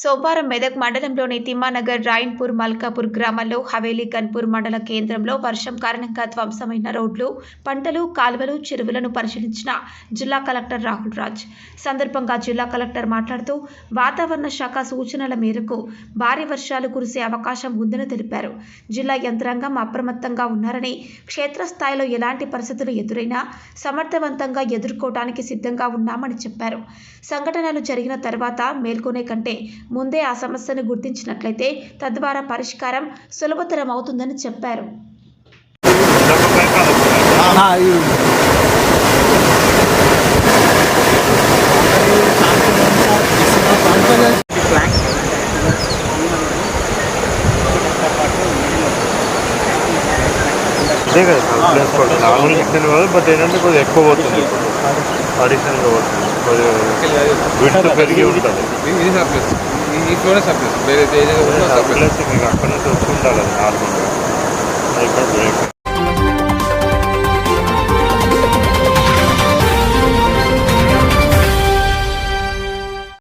సోమవారం మెదక్ మండలంలోని తిమ్మానగర్ రాయన్పూర్ మల్కాపూర్ గ్రామాల్లో హవేలీ గన్పూర్ మండల కేంద్రంలో వర్షం కారణంగా ధ్వంసమైన రోడ్లు పంటలు కాలువలు చెరువులను పరిశీలించిన జిల్లా కలెక్టర్ రాహుల్ రాజ్. సందర్భంగా జిల్లా కలెక్టర్ మాట్లాడుతూ వాతావరణ శాఖ సూచనల మేరకు భారీ వర్షాలు కురిసే అవకాశం ఉందని తెలిపారు. జిల్లా యంత్రాంగం అప్రమత్తంగా ఉన్నారని క్షేత్రస్థాయిలో ఎలాంటి పరిస్థితులు ఎదురైనా సమర్థవంతంగా ఎదుర్కోవడానికి సిద్ధంగా ఉన్నామని చెప్పారు. సంఘటనలు జరిగిన తర్వాత మేల్కొనే కంటే ముందే ఆ సమస్యను గుర్తించినట్లయితే తద్వారా పరిష్కారం సులభతరం అవుతుందని చెప్పారు. అదే కదా నార్మల్ ఎక్స్టెండ్ బట్ ఏంటంటే కొద్దిగా ఎక్కువ పోతుంది అడిషనల్గా పోతుంది. కొద్దిగా విడ్త్ పెరిగి ఉంటుంది. ఇంట్లోనే సప్లై వేరే ఏదైనా సప్లై మీకు అక్కడ నుంచి వచ్చి ఉండాలి నార్మల్గా